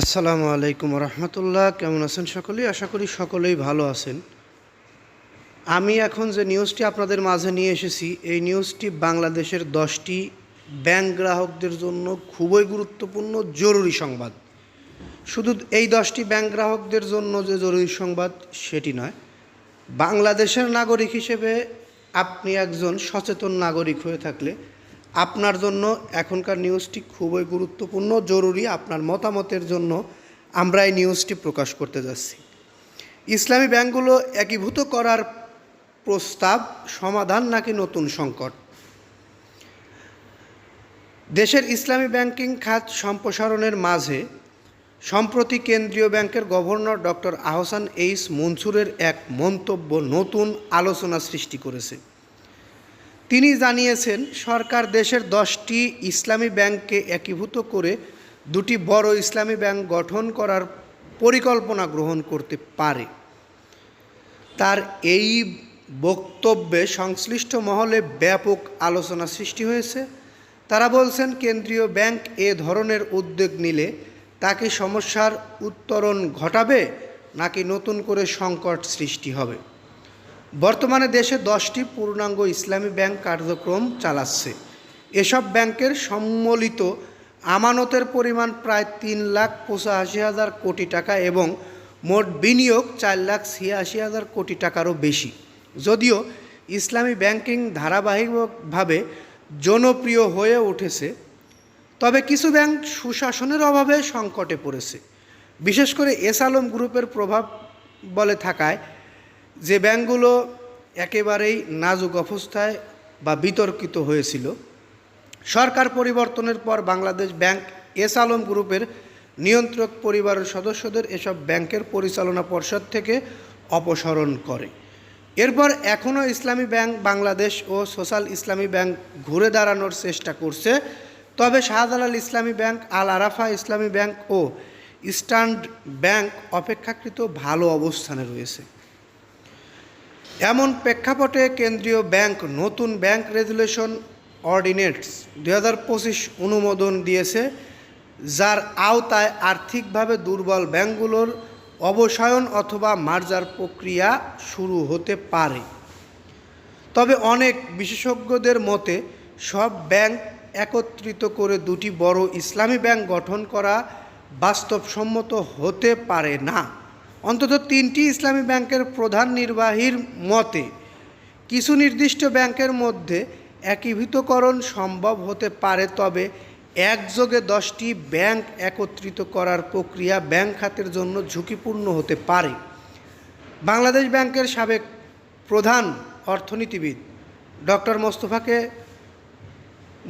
আসসালামু আলাইকুম রহমতুল্লাহ। কেমন আছেন সকলেই? আশা করি সকলেই ভালো আছেন। আমি এখন যে নিউজটি আপনাদের মাঝে নিয়ে এসেছি, এই নিউজটি বাংলাদেশের দশটি ব্যাংক গ্রাহকদের জন্য খুবই গুরুত্বপূর্ণ, জরুরি সংবাদ। শুধু এই দশটি ব্যাংক গ্রাহকদের জন্য যে জরুরি সংবাদ, সেটি নয়। বাংলাদেশের নাগরিক হিসেবে আপনি একজন সচেতন নাগরিক হয়ে থাকলে আপনার জন্য এখনকার নিউজটি খুবই গুরুত্বপূর্ণ, জরুরি আপনার মতামতের জন্য আমরা এই নিউজটি প্রকাশ করতে যাচ্ছি। ইসলামী ব্যাংকগুলো একীভূত করার প্রস্তাব, সমাধান নাকি নতুন সংকট? দেশের ইসলামী ব্যাংকিং খাত সম্প্রসারণের মাঝে সম্প্রতি কেন্দ্রীয় ব্যাংকের গভর্নর ডক্টর আহসান এইস মনসুরের এক মন্তব্য নতুন আলোচনা সৃষ্টি করেছে। তিনি জানিয়েছেন, সরকার দেশের দশটি ইসলামী ব্যাংককে একীভূত করে দুটি বড় ইসলামী ব্যাংক গঠন করার পরিকল্পনা গ্রহণ করতে পারে। তার এই বক্তব্যে সংশ্লিষ্ট মহলে ব্যাপক আলোচনা সৃষ্টি হয়েছে। তারা বলছেন, কেন্দ্রীয় ব্যাংক এ ধরনের উদ্যোগ নিলে তাকে সমস্যার উত্তরণ ঘটাবে, নাকি নতুন করে সংকট সৃষ্টি হবে। বর্তমানে দেশে দশটি পূর্ণাঙ্গ ইসলামী ব্যাংক কার্যক্রম চালাচ্ছে। এসব ব্যাংকের সম্মিলিত আমানতের পরিমাণ প্রায় তিন লাখ পঁচাশি হাজার কোটি টাকা এবং মোট বিনিয়োগ চার লাখ ছিয়াশি হাজার কোটি টাকারও বেশি। যদিও ইসলামী ব্যাংকিং ধারাবাহিকভাবে জনপ্রিয় হয়ে উঠেছে, তবে কিছু ব্যাংক সুশাসনের অভাবে সংকটে পড়েছে। বিশেষ করে এস আলম গ্রুপের প্রভাব বলে থাকায় যে ব্যাংকগুলো একেবারেই নাজুক অবস্থায় বা বিতর্কিত হয়েছিল, সরকার পরিবর্তনের পর বাংলাদেশ ব্যাংক এস আলম গ্রুপের নিয়ন্ত্রক পরিবারের সদস্যদের এসব ব্যাংকের পরিচালনা পর্ষদ থেকে অপসারণ করে। এরপর এখনও ইসলামী ব্যাংক বাংলাদেশ ও সোশ্যাল ইসলামী ব্যাংক ঘুরে দাঁড়ানোর চেষ্টা করছে, তবে শাহজালাল ইসলামী ব্যাংক, আল আরাফা ইসলামী ব্যাংক ও ইস্টার্ন ব্যাংক অপেক্ষাকৃত ভালো অবস্থানে রয়েছে। এমন প্রেক্ষাপটে কেন্দ্রীয় ব্যাংক নতুন ব্যাংক রেজুলেশন হাজার পঁচিশ অনুমোদন দিয়েছে, যার আওতায় আর্থিকভাবে দুর্বল ব্যাংকগুলোর অবসায়ন অথবা মার্জার প্রক্রিয়া শুরু হতে পারে। তবে অনেক বিশেষজ্ঞদের মতে, সব ব্যাংক একত্রিত করে দুটি বড় ইসলামী ব্যাংক গঠন করা বাস্তবসম্মত হতে পারে না। অন্তত তিনটি ইসলামী ব্যাংকের প্রধান নির্বাহীর মতে, কিছু নির্দিষ্ট ব্যাংকের মধ্যে একীভূতকরণ সম্ভব হতে পারে, তবে একযোগে দশটি ব্যাংক একত্রিত করার প্রক্রিয়া ব্যাংক খাতের জন্য ঝুঁকিপূর্ণ হতে পারে। বাংলাদেশ ব্যাংকের সাবেক প্রধান অর্থনীতিবিদ ডক্টর মোস্তফাকে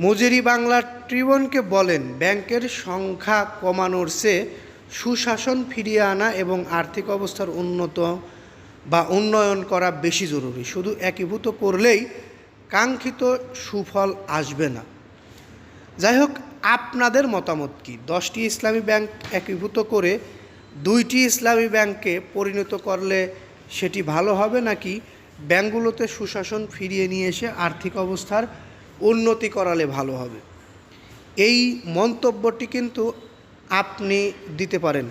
মজুরি বাংলা ট্রিবনকে বলেন, ব্যাংকের সংখ্যা কমানোর চেয়ে সুশাসন ফিরিয়ে আনা এবং আর্থিক অবস্থার উন্নত বা উন্নয়ন করা বেশি জরুরি। শুধু একীভূত করলেই কাঙ্ক্ষিত সুফল আসবে না। যাই হোক আপনাদের মতামত কি? দশটি ইসলামী ব্যাংক একীভূত করে দুইটি ইসলামী ব্যাংকে পরিণত করলে সেটি ভালো হবে নাকি ব্যাংকগুলোতে সুশাসন ফিরিয়ে নিয়ে এসে আর্থিক অবস্থার উন্নতি করালে ভালো হবে? এই মন্তব্যটি কিন্তু আপনি দিতে পারেন।